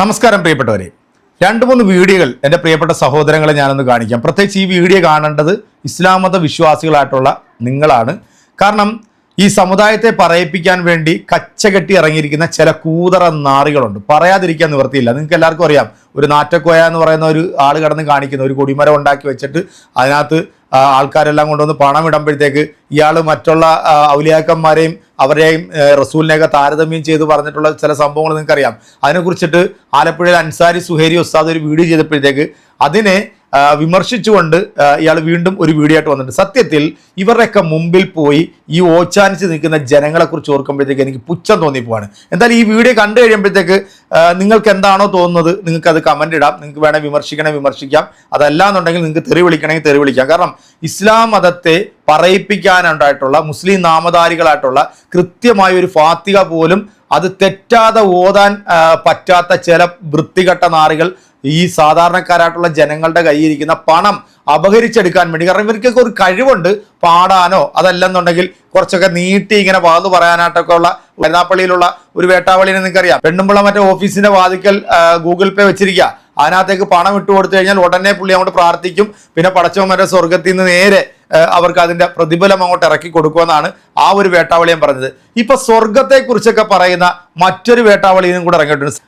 നമസ്കാരം പ്രിയപ്പെട്ടവരെ. രണ്ട് മൂന്ന് വീഡിയോകൾ എന്റെ പ്രിയപ്പെട്ട സഹോദരങ്ങളെ ഞാനൊന്ന് കാണിക്കാം. പ്രത്യേകിച്ച് ഈ വീഡിയോ കാണേണ്ടത് ഇസ്ലാം മത വിശ്വാസികളായിട്ടുള്ള നിങ്ങളാണ്. കാരണം ഈ സമുദായത്തെ പറയിപ്പിക്കാൻ വേണ്ടി കച്ചകെട്ടി ഇറങ്ങിയിരിക്കുന്ന ചില കൂതറ നാറികളുണ്ട്. പറയാതിരിക്കാൻ നിവൃത്തിയില്ല. നിങ്ങൾക്ക് എല്ലാവർക്കും അറിയാം. ഒരു നാറ്റക്കോയ എന്ന് പറയുന്ന ഒരു ആൾ കടന്ന് കാണിക്കുന്ന. ഒരു കൊടിമരം ഉണ്ടാക്കി വെച്ചിട്ട് അതിനകത്ത് ആൾക്കാരെല്ലാം കൊണ്ടുവന്ന് പണം ഇടുമ്പോഴത്തേക്ക് ഇയാൾ മറ്റുള്ള ഔലിയാക്കന്മാരെയും അവരെയും റസൂലിനെയൊക്കെ താരതമ്യം ചെയ്ത് പറഞ്ഞിട്ടുള്ള ചില സംഭവങ്ങൾ നിങ്ങൾക്കറിയാം. അതിനെക്കുറിച്ചിട്ട് ആലപ്പുഴയിൽ അൻസാരി സുഹേരി ഉസ്താദ് ഒരു വീഡിയോ ചെയ്തപ്പോഴത്തേക്ക് അതിനെ വിമർശിച്ചുകൊണ്ട് ഇയാൾ വീണ്ടും ഒരു വീഡിയോ ആയിട്ട് വന്നിട്ടുണ്ട്. സത്യത്തിൽ ഇവരുടെയൊക്കെ മുമ്പിൽ പോയി ഈ ഓച്ചാനിച്ച് നിൽക്കുന്ന ജനങ്ങളെക്കുറിച്ച് ഓർക്കുമ്പോഴത്തേക്ക് എനിക്ക് പുച്ഛം തോന്നിപ്പോവാണ്. എന്തായാലും ഈ വീഡിയോ കണ്ടു കഴിയുമ്പോഴത്തേക്ക് നിങ്ങൾക്ക് എന്താണോ തോന്നുന്നത് നിങ്ങൾക്ക് അത് കമന്റ് ഇടാം. നിങ്ങൾക്ക് വേണേൽ വിമർശിക്കണേ വിമർശിക്കാം. അതല്ല എന്നുണ്ടെങ്കിൽ നിങ്ങൾക്ക് തെറി വിളിക്കണമെങ്കിൽ തെറി വിളിക്കാം. കാരണം ഇസ്ലാം മതത്തെ പറയിപ്പിക്കാനുണ്ടായിട്ടുള്ള മുസ്ലിം നാമധാരികളായിട്ടുള്ള കൃത്യമായ ഒരു ഫാത്തിക പോലും അത് തെറ്റാതെ ഓതാൻ പറ്റാത്ത ചില വൃത്തികെട്ട നാറികൾ ഈ സാധാരണക്കാരായിട്ടുള്ള ജനങ്ങളുടെ കയ്യിരിക്കുന്ന പണം അപഹരിച്ചെടുക്കാൻ വേണ്ടി. കാരണം ഇവർക്കൊക്കെ ഒരു കഴിവുണ്ട് പാടാനോ അതല്ലെന്നുണ്ടെങ്കിൽ കുറച്ചൊക്കെ നീട്ടി ഇങ്ങനെ വാതു പറയാനായിട്ടൊക്കെ ഉള്ള വരുന്നാപ്പള്ളിയിലുള്ള ഒരു വേട്ടാവളിനെ നിങ്ങൾക്കറിയാം. പെണ്ണുമ്പുള്ള മറ്റേ ഓഫീസിന്റെ വാതിക്കൽ ഗൂഗിൾ പേ വെച്ചിരിക്കുക അതിനകത്തേക്ക് പണം ഇട്ട് കൊടുത്തു കഴിഞ്ഞാൽ ഉടനെ പുള്ളി അങ്ങോട്ട് പ്രാർത്ഥിക്കും. പിന്നെ പടച്ചവന്മാരുടെ സ്വർഗത്തിൽ നിന്ന് നേരെ അവർക്ക് അതിന്റെ പ്രതിഫലം അങ്ങോട്ട് ഇറക്കി കൊടുക്കുമെന്നാണ് ആ ഒരു വേട്ടാവളിയും പറഞ്ഞത്. ഇപ്പൊ സ്വർഗത്തെ കുറിച്ചൊക്കെ പറയുന്ന മറ്റൊരു വേട്ടാവളിയും കൂടെ ഇറങ്ങിയിട്ടുണ്ട്.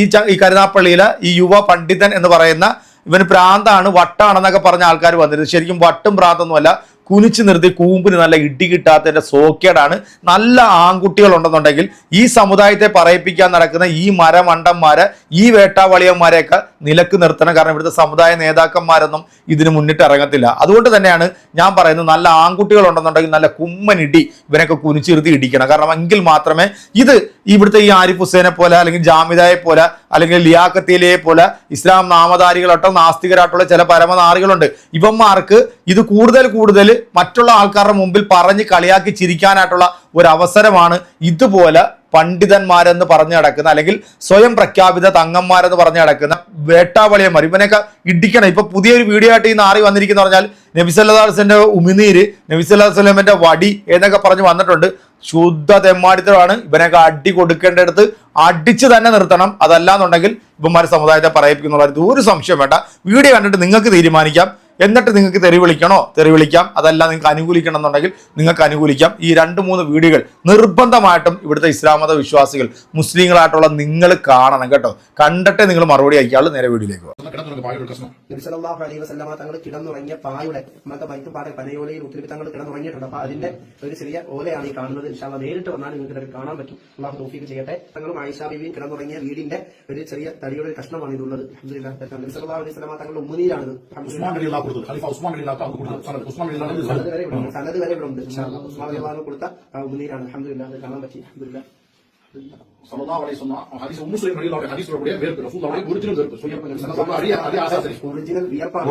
ഈ ഈ കരുനാപ്പള്ളിയിലെ ഈ യുവ പണ്ഡിതൻ എന്ന് പറയുന്ന ഇവന് പ്രാന്താണ് വട്ടാണെന്നൊക്കെ പറഞ്ഞ ആൾക്കാർ വന്നിരുന്നത് ശരിക്കും വട്ടും പ്രാന്തൊന്നുമല്ല കുനിച്ചു നിർത്തി കൂമ്പിന് നല്ല ഇടി കിട്ടാത്തതിന്റെ സോക്കേടാണ്. നല്ല ആൺകുട്ടികൾ ഉണ്ടെന്നുണ്ടെങ്കിൽ ഈ സമുദായത്തെ പറയിപ്പിക്കാൻ നടക്കുന്ന ഈ മരമണ്ടന്മാരെ ഈ വേട്ടാവളിയന്മാരെയൊക്കെ നിലയ്ക്ക് നിർത്തണം. കാരണം ഇവിടുത്തെ സമുദായ നേതാക്കന്മാരൊന്നും ഇതിന് മുന്നിട്ട് ഇറങ്ങത്തില്ല. അതുകൊണ്ട് തന്നെയാണ് ഞാൻ പറയുന്നത് നല്ല ആൺകുട്ടികൾ ഉണ്ടെന്നുണ്ടെങ്കിൽ നല്ല കുമ്മനിടി ഇവനൊക്കെ കുനിച്ചിരുത്തി ഇടിക്കണം. കാരണം എങ്കിൽ മാത്രമേ ഇത് ഇവിടുത്തെ ഈ ആരിഫ് ഹുസൈനെ പോലെ അല്ലെങ്കിൽ ജാമിദായെ പോലെ അല്ലെങ്കിൽ ലിയാക്കത്തിയിലെ പോലെ ഇസ്ലാം നാമധാരികളായിട്ടോ നാസ്തികരായിട്ടുള്ള ചില പരമനാറികളുണ്ട്. ഇവന്മാർക്ക് ഇത് കൂടുതൽ കൂടുതൽ മറ്റുള്ള ആൾക്കാരുടെ മുമ്പിൽ പറഞ്ഞ് കളിയാക്കി ചിരിക്കാനായിട്ടുള്ള ഒരു അവസരമാണ് ഇതുപോലെ പണ്ഡിതന്മാരെന്ന് പറഞ്ഞു നടക്കുന്ന അല്ലെങ്കിൽ സ്വയം പ്രഖ്യാപിത തങ്ങന്മാരെന്ന് പറഞ്ഞു നടക്കുന്ന വേട്ടാവളിയന്മാർ. ഇവനൊക്കെ ഇടിക്കണം. ഇപ്പൊ പുതിയൊരു വീഡിയോ ആയിട്ട് ഈ നാറി വന്നിരിക്കുന്ന പറഞ്ഞാൽ നബിസല്ലാസ്ലിന്റെ ഉമിനീര് നബിസല്ലാസ്ലമിന്റെ വടി എന്നൊക്കെ പറഞ്ഞ് വന്നിട്ടുണ്ട്. ശുദ്ധ തെമ്മാടിത്തരമാണ്. ഇവനൊക്കെ അടി കൊടുക്കേണ്ടടുത്ത് അടിച്ച് തന്നെ നിർത്തണം. അതല്ലാന്നുണ്ടെങ്കിൽ ഇവന്മാർ സമുദായത്തെ പറയിപ്പിക്കുന്നുള്ള ഒരു സംശയം വേണ്ട. വീഡിയോ കണ്ടിട്ട് നിങ്ങൾക്ക് തീരുമാനിക്കാം. എന്നിട്ട് നിങ്ങൾക്ക് തെറി വിളിക്കണോ തെറി വിളിക്കാം അതല്ല നിങ്ങൾക്ക് അനുകൂലിക്കണം എന്നുണ്ടെങ്കിൽ നിങ്ങൾക്ക് അനുകൂലിക്കാം. ഈ രണ്ട് മൂന്ന് വീഡിയോകൾ നിർബന്ധമായിട്ടും ഇവിടുത്തെ ഇസ്ലാം മത വിശ്വാസികൾ മുസ്ലിങ്ങളായിട്ടുള്ള നിങ്ങൾ കാണണം കേട്ടോ. കണ്ടിട്ടേ നിങ്ങൾ മറുപടി അയക്കാളൂ നേരെ വീഡിയോയിലേക്ക് പോകാം പായയുടെ പ്രശ്നം. നബിസലാഹു അലൈഹി വസല്ലമ തങ്ങൾ കിടന്നുറങ്ങിയ പായുടെ നമ്മുടെ വൈത്തുപാടെ പനയോലയിൽ ഒത്തിരി തങ്ങൾ കിടന്നുറങ്ങിയിട്ടുണ്ട്. അപ്പൊ അതിന്റെ ഒരു ചെറിയ ഓലയാണ് ഈ കാണുന്നത്. ഇൻഷാല്ല നേരിട്ട് വന്നാൽ നിങ്ങൾക്ക് ഇതൊക്കെ കാണാൻ പറ്റും. അള്ളാഹു തോഫീക്ക് ചെയ്യട്ടെ. തങ്ങളും ആയിഷാ ബീവിയും കിടന്നുറങ്ങിയ വീടിന്റെ ഒരു ചെറിയ തടിയുടെ ഒരു കഷ്ണമാണ് ഇതുള്ളത്. നബിസലാഹു അലൈഹി വസല്ലമ തങ്ങളുടെ ഉമ്മനീരാണ്. സനത് വരെ ഇവിടെ ഉണ്ട്. ഉസ്മാൻ കൊടുത്ത ഉമ്മനീരാണ്. അഹമ്മദില്ലാതെ കാണാൻ പറ്റി അൽഹംദുലില്ലാഹ്. സല്ലല്ലാഹു അലൈഹി വസല്ലം ഹദീസ് ഉമ്മു സുലൈം റളിയല്ലാഹു അൻഹ ഹദീസിലൂടെ വേർപ്പ് റസൂലുള്ളാഹി ഒറിജിനൽ വേർപ്പ് സല്ലല്ലാഹു അലൈഹി അതി ആസാസരി ഒറിജിനൽ വിയർപ്പാണ്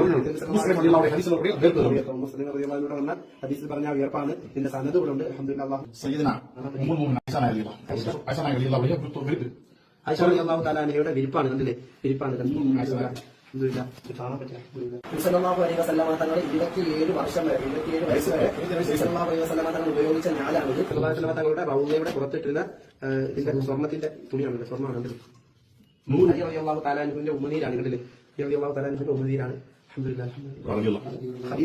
മുസ്ലിം റളിയല്ലാഹു അൻഹു ഹദീസിലൂടെ വേർപ്പ് മുസ്ലിം റളിയല്ലാഹു വന്ന ഹദീസിൽ പറഞ്ഞ ആ വിയർപ്പാണ് ഇതിന്റെ സനത് ഇവിടെ ഉണ്ട് അൽഹംദുലില്ലാഹ്. സയ്യിദന ഉമ്മുൽ മുഅ്മിനീൻ ഐഷ റളിയല്ലാഹു ഐഷ റളിയല്ലാഹു അൻഹ വേർപ്പ് ആയിഷ റളിയല്ലാഹു തആല അൻഹയുടെ വിരിപ്പാണ് കണ്ടില്ലേ വിരിപ്പാണ് അൽഹംദുലില്ലാഹ്. തങ്ങൾ 27 വർഷം വരെ 27 വയസ്സ് വരെ അലൈഹി വസല്ലമ തങ്ങൾ ഉപയോഗിച്ച തങ്ങളുടെ റൗളയുടെ പുറത്തിട്ടിരുന്ന ഇതിന്റെ സ്വർണത്തിന്റെ തുണിയാണ് സ്വർണമാണ് നൂറ് അലി അൻഹുവിന്റെ ഉമ്മനീരാണ് കണ്ടില്ലേ അലി തആല അൻഹുവിന്റെ ഖദീജ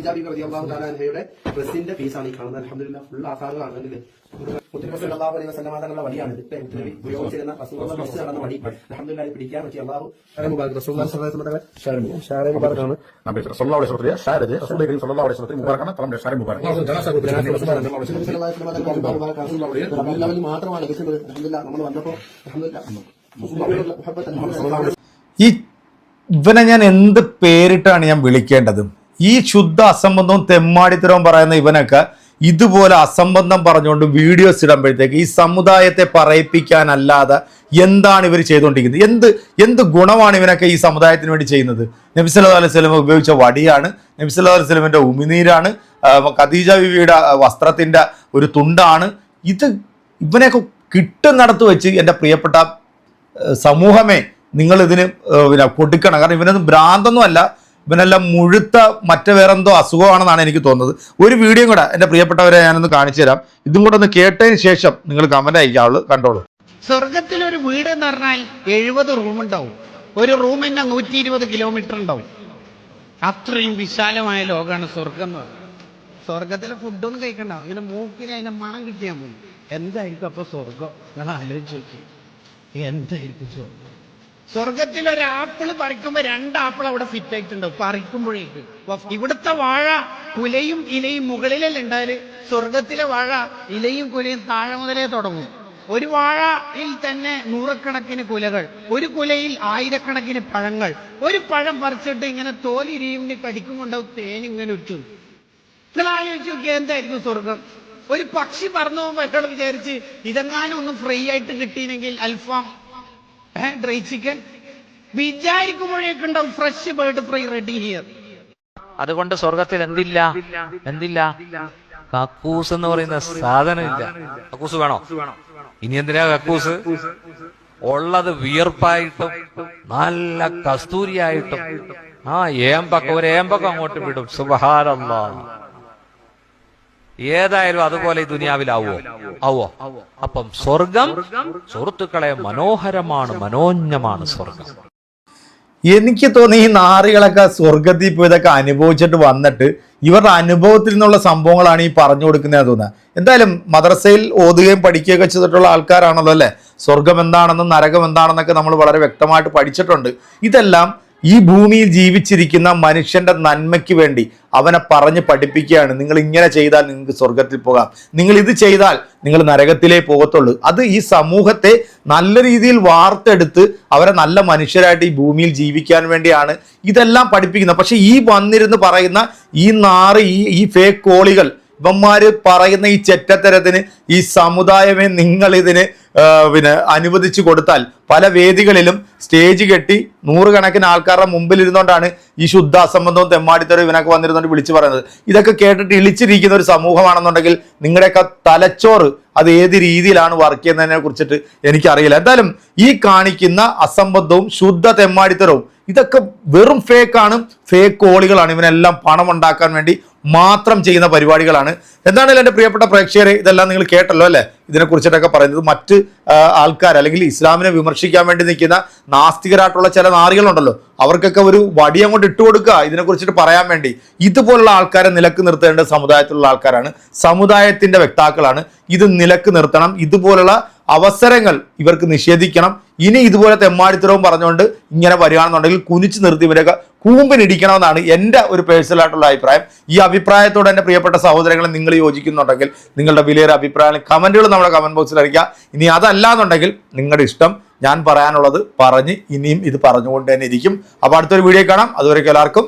ബീബി റളിയല്ലാഹു തആല അൻഹയുടെ ഡ്രസ്സിന്റെ പീസാണ് ഈ കാണുന്നത് അൽഹംദുലില്ലാഹ് ഫുൾ കണ്ടില്ലേ മുത്തനബി സല്ലല്ലാഹു അലൈഹി വസല്ലമ തങ്ങളുടെ വടിയാണ് ഇത് മുത്തനബി ഉപയോഗിച്ചിരുന്ന റസൂലുള്ളാഹി ഡ്രസ്സ് നടന്ന വടി അൽഹംദുലില്ലാഹ് ഇത് പിടിക്കാൻ പറ്റി അല്ലാഹു ഷാരെ മുബാറക് റസൂലുള്ളാഹി സ്വല്ലല്ലാഹു അലൈഹി വസല്ലമ തങ്ങളുടെ ഷാരെ മുബാറകാണ് നബി സല്ലല്ലാഹു അലൈഹി വസല്ലം കരീം സല്ലല്ലാഹു അലൈഹി വസല്ലം മുബാറകാണ് ഷാരി മുബാറക് മാത്രമാണ് നമ്മൾ വന്നപ്പോൾ ഈ ഇവനെ ഞാൻ എന്ത് പേരിട്ടാണ് ഞാൻ വിളിക്കേണ്ടത്. ഈ ശുദ്ധ അസംബന്ധവും തെമ്മാടിത്തരവും പറയുന്ന ഇവനൊക്കെ ഇതുപോലെ അസംബന്ധം പറഞ്ഞുകൊണ്ട് വീഡിയോസ് ഇടുമ്പോഴത്തേക്ക് ഈ സമുദായത്തെ പറയിപ്പിക്കാനല്ലാതെ എന്താണ് ഇവർ ചെയ്തുകൊണ്ടിരിക്കുന്നത്? എന്ത് എന്ത് ഗുണമാണ് ഇവനൊക്കെ ഈ സമുദായത്തിന് വേണ്ടി ചെയ്യുന്നത്? നബിസല്ലാ അലൈഹി സ്വലം ഉപയോഗിച്ച വടിയാണ്. നബിസല്ലാ അലൈഹി സ്വലമിന്റെ ഉമിനീരാണ്. ഖദീജ ബിവിയുടെ ആ, വസ്ത്രത്തിന്റെ ഒരു തുണ്ടാണ്. ഇത് ഇവനെയൊക്കെ കിട്ടുന്നിടത്ത് വെച്ച് എന്റെ പ്രിയപ്പെട്ട സമൂഹമേ നിങ്ങൾ ഇതിന് പിന്നെ കൊടുക്കണം. കാരണം ഇവനൊന്നും ഭ്രാന്തൊന്നും അല്ല ഇവനെല്ലാം മുഴുത്ത മറ്റു വേറെന്തോ അസുഖമാണെന്നാണ് എനിക്ക് തോന്നുന്നത്. ഒരു വീഡിയോ കൂടെ എന്റെ പ്രിയപ്പെട്ടവരെ ഞാനൊന്ന് കാണിച്ചു തരാം. ഇതും കൂടെ ഒന്ന് കേട്ടതിന് ശേഷം നിങ്ങൾ കമന്റ് അയക്കാവുള്ളൂ. കണ്ടോളൂ. സ്വർഗത്തിലൊരു വീട് എന്ന് പറഞ്ഞാൽ എഴുപത് റൂം ഉണ്ടാവും. ഒരു റൂം തന്നെ നൂറ്റി ഇരുപത് കിലോമീറ്റർ ഉണ്ടാവും. അത്രയും വിശാലമായ ലോകമാണ് സ്വർഗം എന്ന് പറയുന്നത് സ്വർഗത്തിലെ ഫുഡൊന്നും കഴിക്കണ്ട. ഇങ്ങനെ മൂക്കിന് അതിന്റെ മണം കിട്ടിയാൽ മതി. എന്തായിരിക്കും അപ്പൊ സ്വർഗം? നിങ്ങൾ ആലോചിച്ച് നോക്കി. എന്തായിരിക്കും സ്വർഗം? സ്വർഗത്തിൽ ഒരു ആപ്പിൾ പറിക്കുമ്പോ രണ്ട് ആപ്പിൾ അവിടെ ഫിറ്റ് ആയിട്ടുണ്ടാവും പറിക്കുമ്പോഴേക്ക് ഇവിടുത്തെ വാഴ കുലയും ഇലയും മുകളിലല്ല ഉണ്ടായാൽ സ്വർഗത്തിലെ വാഴ ഇലയും കുലയും താഴെ മുതലേ തുടങ്ങും. ഒരു വാഴയിൽ തന്നെ നൂറക്കണക്കിന് കുലകൾ ഒരു കുലയിൽ ആയിരക്കണക്കിന് പഴങ്ങൾ. ഒരു പഴം പറിച്ചിട്ട് ഇങ്ങനെ തോലിരിയും കടിക്കുമുണ്ടാവും തേൻ ഇങ്ങനെ ഇട്ടു നിങ്ങൾ ആലോചിച്ച് നോക്കിയാൽ എന്തായിരിക്കും സ്വർഗം? ഒരു പക്ഷി പറന്നു പോകുമ്പോൾ വിചാരിച്ച് ഇതെങ്ങാനും ഒന്ന് ഫ്രീ ആയിട്ട് കിട്ടിയില്ലെങ്കിൽ അൽഫാം. Dry chicken വിചാരിക്കുമ്പോഴേക്കുണ്ടാവും fresh bird fry ready here അതുകൊണ്ട് സ്വർഗത്തിൽ എന്തില്ല? എന്തില്ല? കക്കൂസ് എന്ന് പറയുന്ന സാധനമില്ല. കക്കൂസ് വേണോ? ഇനി എന്തിനാ കക്കൂസ്? ഉള്ളത് വിയർപ്പായിട്ടും നല്ല കസ്തൂരിയായിട്ടും. ആ ഏമ്പക്കം ഒരു ഏമ്പക്കം അങ്ങോട്ട് വിടും. സുബഹാരല്ല ഏതായാലും അതുപോലെ ഈ ദുനിയാവിലാവോ ആവോ അപ്പം സ്വർഗം സുഹൃത്തുക്കളെ മനോഹരമാണ് മനോജ്ഞമാണ് സ്വർഗം. എനിക്ക് തോന്നി ഈ നാറികളൊക്കെ സ്വർഗത്തിൽ പോയതൊക്കെ അനുഭവിച്ചിട്ട് വന്നിട്ട് ഇവരുടെ അനുഭവത്തിൽ നിന്നുള്ള സംഭവങ്ങളാണ് ഈ പറഞ്ഞു കൊടുക്കുന്നത് തോന്നുന്നത്. എന്തായാലും മദ്രസയിൽ ഓതുകയും പഠിക്കുകയൊക്കെ ചെയ്തിട്ടുള്ള ആൾക്കാരാണല്ലോ അല്ലേ? സ്വർഗം എന്താണെന്നും നരകം എന്താണെന്നൊക്കെ നമ്മൾ വളരെ വ്യക്തമായിട്ട് പഠിച്ചിട്ടുണ്ട്. ഇതെല്ലാം ഈ ഭൂമിയിൽ ജീവിച്ചിരിക്കുന്ന മനുഷ്യന്റെ നന്മയ്ക്ക് വേണ്ടി അവനെ പറഞ്ഞ് പഠിപ്പിക്കുകയാണ്. നിങ്ങൾ ഇങ്ങനെ ചെയ്താൽ നിങ്ങൾക്ക് സ്വർഗത്തിൽ പോകാം. നിങ്ങൾ ഇത് ചെയ്താൽ നിങ്ങൾ നരകത്തിലേ പോകത്തുള്ളൂ. അത് ഈ സമൂഹത്തെ നല്ല രീതിയിൽ വാർത്തെടുത്ത് അവരെ നല്ല മനുഷ്യരായിട്ട് ഈ ഭൂമിയിൽ ജീവിക്കാൻ വേണ്ടിയാണ് ഇതെല്ലാം പഠിപ്പിക്കുന്നത്. പക്ഷെ ഈ വന്നിരുന്ന് പറയുന്ന ഈ നാറ് ഈ ഈ ഫേക്ക് കോളികൾ ഇവന്മാര് പറയുന്ന ഈ ചെറ്റത്തരത്തിന് ഈ സമുദായമേ നിങ്ങൾ ഇതിന് പിന്നെ അനുവദിച്ചു കൊടുത്താൽ പല വേദികളിലും സ്റ്റേജ് കെട്ടി നൂറുകണക്കിന് ആൾക്കാരുടെ മുമ്പിൽ ഇരുന്നുകൊണ്ടാണ് ഈ ശുദ്ധ അസംബന്ധവും തെമ്മാടിത്തരവും ഇവനൊക്കെ വന്നിരുന്നുകൊണ്ട് വിളിച്ചു പറയുന്നത്. ഇതൊക്കെ കേട്ടിട്ട് ഇളിച്ചിരിക്കുന്ന ഒരു സമൂഹമാണെന്നുണ്ടെങ്കിൽ നിങ്ങളുടെയൊക്കെ തലച്ചോറ് അത് ഏത് രീതിയിലാണ് വർക്ക് ചെയ്യുന്നതിനെ കുറിച്ചിട്ട് എനിക്കറിയില്ല. എന്തായാലും ഈ കാണിക്കുന്ന അസംബന്ധവും ശുദ്ധ തെമ്മാടിത്തരവും ഇതൊക്കെ വെറും ഫേക്കാണ് ഫേക്ക് കോളുകളാണ്. ഇവനെല്ലാം പണം ഉണ്ടാക്കാൻ വേണ്ടി മാത്രം ചെയ്യുന്ന പരിപാടികളാണ്. എന്താണെങ്കിലും എന്റെ പ്രിയപ്പെട്ട പ്രേക്ഷകരെ ഇതെല്ലാം നിങ്ങൾ കേട്ടല്ലോ അല്ലേ? ഇതിനെക്കുറിച്ചിട്ടൊക്കെ പറയുന്നത് മറ്റ് ആൾക്കാർ അല്ലെങ്കിൽ ഇസ്ലാമിനെ വിമർശിക്കാൻ വേണ്ടി നിൽക്കുന്ന നാസ്തികരായിട്ടുള്ള ചില നാറികളുണ്ടല്ലോ. അവർക്കൊക്കെ ഒരു വടി അങ്ങോട്ട് ഇട്ട് കൊടുക്കുക. ഇതിനെക്കുറിച്ചിട്ട് പറയാൻ വേണ്ടി. ഇതുപോലുള്ള ആൾക്കാരെ നിലയ്ക്ക് നിർത്തേണ്ട സമുദായത്തിലുള്ള ആൾക്കാരാണ്. സമുദായത്തിന്റെ വ്യക്താക്കളാണ്. ഇത് നിലയ്ക്ക് നിർത്തണം. ഇതുപോലുള്ള അവസരങ്ങൾ ഇവർക്ക് നിഷേധിക്കണം. ഇനി ഇതുപോലെ തെമ്മാടിത്തരവും പറഞ്ഞുകൊണ്ട് ഇങ്ങനെ വരികയാണെന്നുണ്ടെങ്കിൽ കുനിച്ചു നിർത്തി ഇവരൊക്കെ കൂമ്പിനിടിക്കണമെന്നാണ് എന്റെ ഒരു പേഴ്സണലായിട്ടുള്ള അഭിപ്രായം. ഈ അഭിപ്രായത്തോട് എന്റെ പ്രിയപ്പെട്ട സഹോദരങ്ങളെ നിങ്ങൾ യോജിക്കുന്നുണ്ടെങ്കിൽ നിങ്ങളുടെ വിലയേറെ അഭിപ്രായങ്ങൾ കമന്റുകൾ നമ്മുടെ കമന്റ് ബോക്സിൽ അറിയിക്കുക. ഇനി അതല്ല എന്നുണ്ടെങ്കിൽ നിങ്ങളുടെ ഇഷ്ടം ഞാൻ പറയാനുള്ളത് പറഞ്ഞ് ഇനിയും ഇത് പറഞ്ഞുകൊണ്ട് തന്നെ ഇരിക്കും. അപ്പോൾ അടുത്തൊരു വീഡിയോ കാണാം. അതുവരെയൊക്കെ എല്ലാവർക്കും